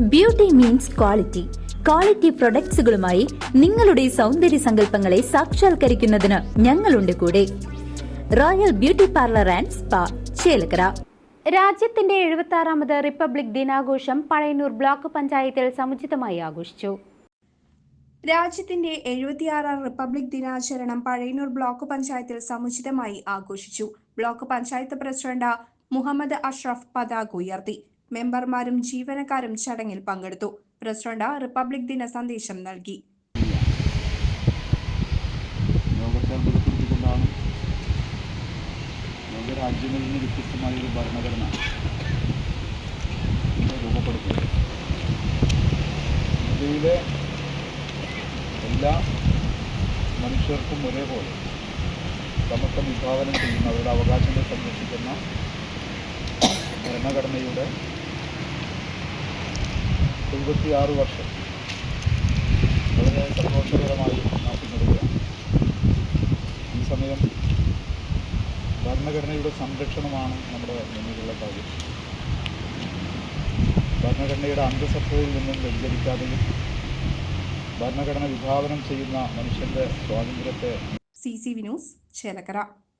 Beauty means quality quality പ്രൊഡക്ട്സുകളുമായി നിങ്ങളുടെ സൗന്ദര്യ സങ്കല്പങ്ങളെ സാക്ഷാത്കരിക്കുന്നതിന് ഞങ്ങളുണ്ട് കൂടെ. Royal beauty parlour and spa Chelakkara. രാജ്യത്തിന്റെ എഴുപത്തി ആറാമത് റിപ്പബ്ലിക് ദിനാഘോഷം പഴയന്നൂർ ബ്ലോക്ക് പഞ്ചായത്തിൽ സമുചിതമായി ആഘോഷിച്ചു. രാജ്യത്തിന്റെ എഴുപത്തിയാറാം റിപ്പബ്ലിക് ദിനാചരണം പഴയന്നൂർ ബ്ലോക്ക് പഞ്ചായത്തിൽ സമുചിതമായി ആഘോഷിച്ചു. ബ്ലോക്ക് പഞ്ചായത്ത് പ്രസിഡന്റ് മുഹമ്മദ് അഷ്റഫ് പതാക ഉയർത്തി. മെമ്പർമാരും ജീവനക്കാരും ചടങ്ങിൽ പങ്കെടുത്തു. പ്രസിഡന്റ് റിപ്പബ്ലിക് ദിന സന്ദേശം നൽകി. രാജ്യങ്ങളിൽ നിന്ന് വ്യത്യസ്തമായ ഒരു ഭരണഘടന രൂപപ്പെടുത്തുന്നത് ഇന്ത്യയിലെ എല്ലാ മനുഷ്യർക്കും ഒരേപോലെ സമത്വം വിഭാവനം ചെയ്യുന്ന അവരുടെ അവകാശങ്ങൾ സംരക്ഷിക്കുന്ന ഭരണഘടനയുടെ എഴുപത്തിയാറ് വർഷം. വളരെ സന്തോഷകരമായി നാം പിന്നിടുകയാണ്. ഈ സമയം ഭരണഘടനയുടെ സംരക്ഷണമാണ് നമ്മുടെ മുന്നിലുള്ള കാര്യം. ഭരണഘടനയുടെ അന്തസത്തയിൽ നിന്നും വ്യതിചരിക്കാതെയും ഭരണഘടന വിഭാവനം ചെയ്യുന്ന മനുഷ്യന്റെ സ്വാതന്ത്ര്യത്തെ സി സി വിനൂസ് ചേലക്കര.